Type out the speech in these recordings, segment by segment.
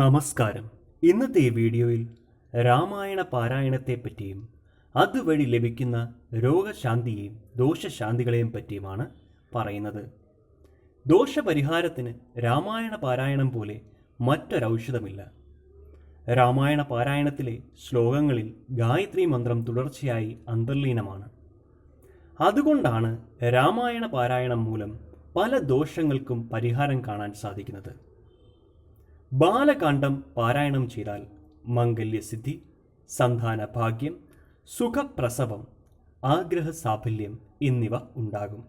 നമസ്കാരം. ഇന്നത്തെ വീഡിയോയിൽ രാമായണ പാരായണത്തെപ്പറ്റിയും അതുവഴി ലഭിക്കുന്ന രോഗശാന്തിയെയും ദോഷശാന്തികളെയും പറ്റിയുമാണ് പറയുന്നത്. ദോഷപരിഹാരത്തിന് രാമായണ പാരായണം പോലെ മറ്റൊരൗഷധമില്ല. രാമായണ പാരായണത്തിലെ ശ്ലോകങ്ങളിൽ ഗായത്രി മന്ത്രം തുടർച്ചയായി അന്തർലീനമാണ്. അതുകൊണ്ടാണ് രാമായണ പാരായണം മൂലം പല ദോഷങ്ങൾക്കും പരിഹാരം കാണാൻ സാധിക്കുന്നത്. ബാലകാന്ഡം പാരായണം ചെയ്താൽ മംഗല്യസിദ്ധി സന്താന ഭാഗ്യം സുഖപ്രസവം ആഗ്രഹ സാഫല്യം എന്നിവ ഉണ്ടാകും.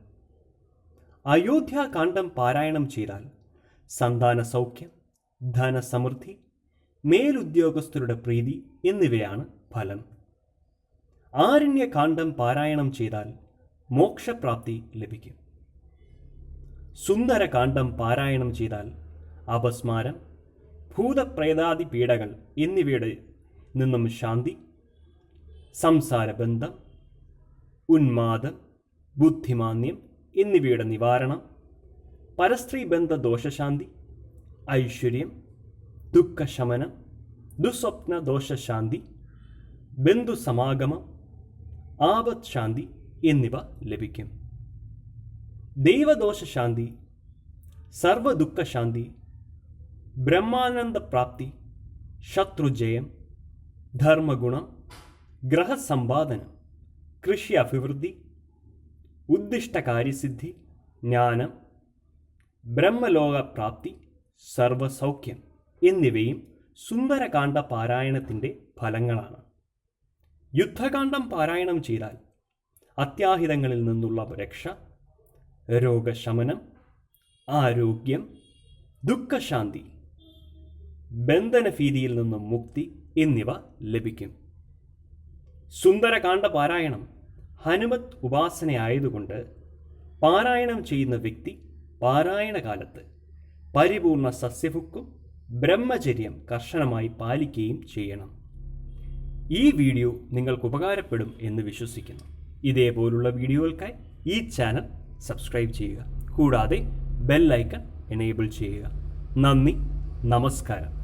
അയോധ്യാകാന്ഡം പാരായണം ചെയ്താൽ സന്താന സൗഖ്യം ധനസമൃദ്ധി മേലുദ്യോഗസ്ഥരുടെ പ്രീതി എന്നിവയാണ് ഫലം. ആരണ്യകാന്ഡം പാരായണം ചെയ്താൽ മോക്ഷപ്രാപ്തി ലഭിക്കും. സുന്ദരകാന്ഡം പാരായണം ചെയ്താൽ അപസ്മാരം ഭൂതപ്രേതാദി പീഡകൾ എന്നിവയുടെ നിന്നും ശാന്തി സംസാരബന്ധം ഉന്മാദം ബുദ്ധിമാന്യം എന്നിവയുടെ നിവാരണം പരസ്ത്രീബന്ധ ദോഷശാന്തി ഐശ്വര്യം ദുഃഖശമനം ദുസ്വപ്ന ദോഷശാന്തി ബന്ധുസമാഗമം ആപത് ശാന്തി എന്നിവ ലഭിക്കും. ദൈവദോഷശാന്തി സർവദുഃഖശാന്തി ബ്രഹ്മാനന്ദ പ്രാപ്തി ശത്രുജയം ധർമ്മഗുണം ഗ്രഹസമ്പാദനം കൃഷി അഭിവൃദ്ധി ഉദ്ദിഷ്ടകാര്യസിദ്ധി ജ്ഞാനം ബ്രഹ്മലോകപ്രാപ്തി സർവസൗഖ്യം എന്നിവയും സുന്ദരകാന്ഡ പാരായണത്തിന്റെ ഫലങ്ങളാണ്. യുദ്ധകാന്ഡം പാരായണം ചെയ്താൽ അത്യാഹിതങ്ങളിൽ നിന്നുള്ള രക്ഷ രോഗശമനം ആരോഗ്യം ദുഃഖശാന്തി ബന്ധനഭീതിയിൽ നിന്നും മുക്തി എന്നിവ ലഭിക്കും. സുന്ദരകാന്ഡ പാരായണം ഹനുമത് ഉപാസനയായതുകൊണ്ട് പാരായണം ചെയ്യുന്ന വ്യക്തി പാരായണകാലത്ത് പരിപൂർണ സസ്യഭുക്കും ബ്രഹ്മചര്യം കർശനമായി പാലിക്കുകയും ചെയ്യണം. ഈ വീഡിയോ നിങ്ങൾക്ക് ഉപകാരപ്പെടും എന്ന് വിശ്വസിക്കുന്നു. ഇതേപോലുള്ള വീഡിയോകൾക്കായി ഈ ചാനൽ സബ്സ്ക്രൈബ് ചെയ്യുക. കൂടാതെ ബെല്ലൈക്കൺ എനേബിൾ ചെയ്യുക. നന്ദി. നമസ്കാരം.